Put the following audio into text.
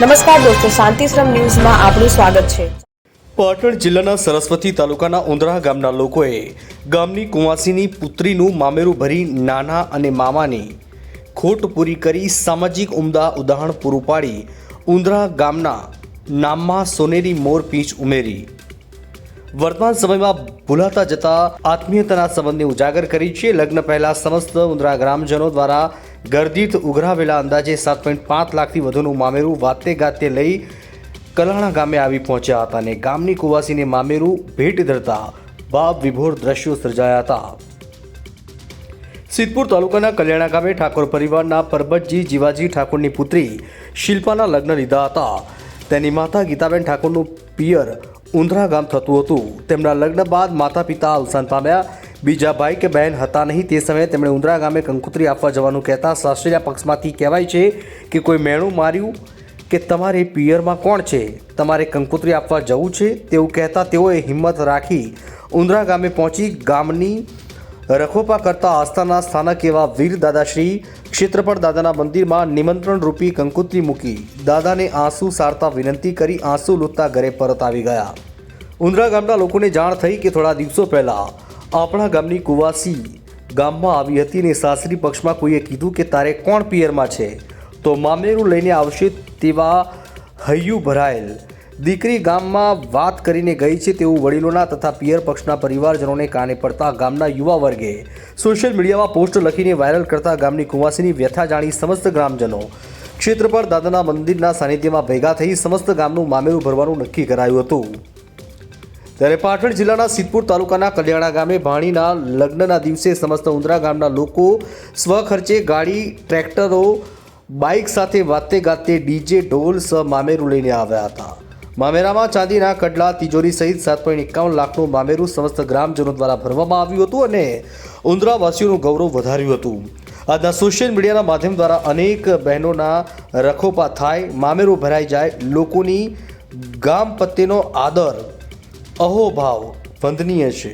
નમસ્કાર દોસ્તો, શાંતિશ્રમ ન્યૂઝમાં આપનું સ્વાગત છે. પાટણ જિલ્લાના સરસ્વતી તાલુકાના ઉંદરા ગામના લોકોએ ગામની કુંવાસીની પુત્રીનું મામેરું ભરી નાના અને મામાની ખોટ પૂરી કરી સામાજિક ઉમદા ઉદાહરણ પૂરું પાડી ઉંદરા ગામના નામમાં સોનેરી મોર પીંચ ઉમેરી. વર્તમાન સમયમાં ભૂલાતા જતા આત્મીયતાના સંબંધને ઉજાગર કરી છે. લગ્ન પહેલા સમસ્ત ઉંદરા ગ્રામજનો દ્વારા ગરદીઠ ઉઘરાવેલા અંદાજે સાત પોઈન્ટ પાંચ લાખથી વધુનું મામેરું વાતે ગાતે લઈ કલાણા ગામે આવી પહોંચ્યા હતા અને ગામની કુવાસીને મામેરું ભેટ ધરતા ભાવ વિભોર દ્રશ્યો સર્જાયા હતા. સિદ્ધપુર તાલુકાના કલ્યાણા ગામે ઠાકોર પરિવારના પરબતજી જીવાજી ઠાકોરની પુત્રી શિલ્પાના લગ્ન લીધા હતા. તેની માતા ગીતાબેન ઠાકોરનું પિયર ઉંધરા ગામ થતું હતું. તેમના લગ્ન બાદ માતા પિતા અવસાન પામ્યા. બીજા ભાઈ કે બહેન હતા નહીં તે સમયે તેમણે ઉંદરા ગામે કંકુતરી આપવા જવાનું કહેતા સાસરીના પક્ષમાંથી કહેવાય છે કે કોઈ મેણું માર્યું કે તમારે પિયરમાં કોણ છે? તમારે કંકુતરી આપવા જવું છે? તેવું કહેતા તેઓએ હિંમત રાખી ઉંદરા ગામે પહોંચી ગામની રખોપા કરતા આસ્થાના સ્થાનક એવા વીર દાદાશ્રી ક્ષેત્રપળ દાદાના મંદિરમાં નિમંત્રણ રૂપી કંકુત્રી મૂકી દાદાને આંસુ સારતા વિનંતી કરી આંસુ લૂંટતા ઘરે પરત આવી ગયા. ઉંદરા ગામના લોકોને જાણ થઈ કે થોડા દિવસો પહેલા આપણા ગામની કુવાસી ગામમાં આવી હતી ને સાસરી પક્ષમાં કોઈએ કીધું કે તારે કોણ પિયરમાં છે? તો મામેરું લઈને આવશે તેવા હૈયું ભરાયેલ. દીકરી ગામમાં વાત કરીને ગઈ છે તેવું વડીલોના તથા પિયર પક્ષના પરિવારજનોને કાને પડતા ગામના યુવા વર્ગે સોશિયલ મીડિયામાં પોસ્ટ લખીને વાયરલ કરતા ગામની કુંવાસીની વ્યથા જાણી સમસ્ત ગ્રામજનો ક્ષેત્રપળ દાદાના મંદિરના સાનિધ્યમાં ભેગા થઈ સમસ્ત ગામનું મામેરું ભરવાનું નક્કી કરાયું હતું. ત્યારે પાટણ જિલ્લાના સિદ્ધપુર તાલુકાના કલ્યાણા ગામે ભાણીના લગ્નના દિવસે સમસ્ત ઉંદરા ગામના લોકો સ્વખર્ચે ગાડી, ટ્રેક્ટરો, બાઇક સાથે વાતે ગાતે ડીજે, ઢોલ સ મામેરું લઈને આવ્યા હતા. મામેરામાં ચાંદીના કડલા, તિજોરી સહિત સાત પોઈન્ટ એકાવન લાખનું મામેરું સમસ્ત ગ્રામજનો દ્વારા ભરવામાં આવ્યું હતું અને ઉંદરાવાસીઓનું ગૌરવ વધાર્યું હતું. આજના સોશિયલ મીડિયાના માધ્યમ દ્વારા અનેક બહેનોના રખોપા થાય, મામેરું ભરાઈ જાય, લોકોની ગામ પ્રત્યેનો આદર અહોભાવ વંદનીય છે.